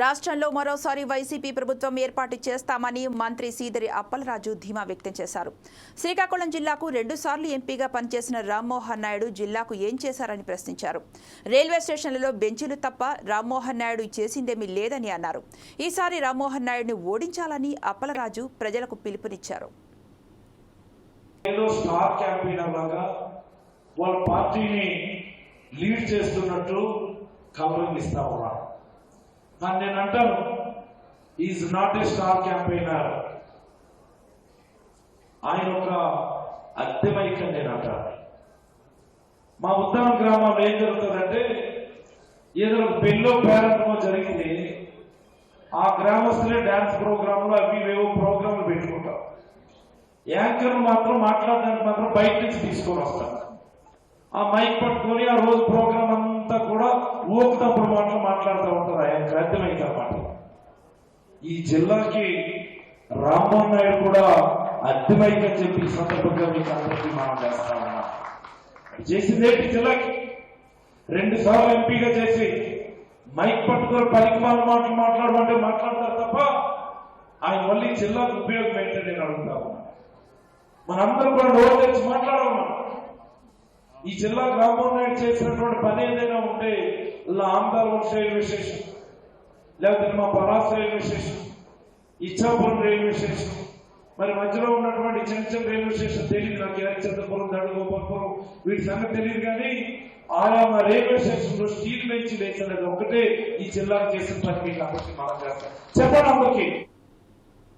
రాష్ట్రంలో మరోసారి వైసీపీ ప్రభుత్వం ఏర్పాటు చేస్తామని మంత్రి సీదరి అప్పలరాజు ధీమా వ్యక్తం చేశారు. శ్రీకాకుళం జిల్లాకు రెండుసార్లు ఎంపీగా పనిచేసిన రామ్మోహన్ నాయుడు జిల్లాకు ఏం చేశారని ప్రశ్నించారు. రైల్వే స్టేషన్లలో బెంచీలు తప్ప రామ్మోహన్ నాయుడు చేసిందేమీ లేదని అన్నారు. ఈసారి రామ్మోహన్ నాయుడిని ఓడించాలని అప్పలరాజు ప్రజలకు పిలుపునిచ్చారు. ఏదో స్టార్ లాగా వాళ్ళ పార్టీని లీడ్ చేస్తున్నట్టు ఇస్తా ఉన్నారు దాన్ని నేను అంటాను. Is not a star campaigner ఆయన ఒక అద్దెమైకని నేను అంటాను. మా ఉత్తరం గ్రామంలో ఏం జరుగుతుందంటే ఏదో ఒక పెళ్ళో పేరెంటమో జరిగింది. ఆ గ్రామస్తులే డాన్స్ ప్రోగ్రాంలు అవి ఇవేవో ప్రోగ్రాంలు పెట్టుకుంటాం యాంకర్ మాత్రం మాట్లాడడానికి మాత్రం బయట నుంచి తీసుకొని వస్తాం ఆ మైక్ పట్టుకొని ఆ రోజు ప్రోగ్రామ్ ఊపుతప్పుడు మాటలు మాట్లాడుతూ ఉంటారు. ఆయన గ్రంథమైతే అన్నమాట ఈ జిల్లాకి రామ్మోహన్ నాయుడు కూడా అర్థమైంది చెప్పి సందర్భంగా మీకు అందరికీ మనం చేస్తా ఉన్నాం. చేసిందేంటి జిల్లాకి రెండు సార్లు ఎంపీగా చేసి మైక్ పట్టుకుని పనికి మాటలు మాట్లాడమంటే మాట్లాడతారు తప్ప ఆయన మళ్ళీ జిల్లాకు ఉపయోగం ఏంటని నేను అడుగుతా ఉన్నా. మనందరూ కూడా నోరు తెచ్చి మాట్లాడమన్నా. ఈ జిల్లా రామ్మోహన్ నాయుడు చేసినటువంటి పని ఏదైనా ఉంటే ఇలా ఆంధ్రవరం రైల్వే స్టేషన్ లేకపోతే మా Paras railway station Ichchapuram railway station మరి మధ్యలో ఉన్నటువంటి చిన్న చిన్న రైల్వే స్టేషన్ తెలియదు నాకు ఎరచంద్రపురం దడుగోపాలపురం వీటి సంగతి తెలియదు కానీ ఆయా మా రైల్వే స్టేషన్లో స్టీల్ బెంచ్ లేచినది ఒకటే ఈ జిల్లాకు చేసిన పని మీకు అందరికీ మనం చేస్తాం. చెప్పండి అందరికీ.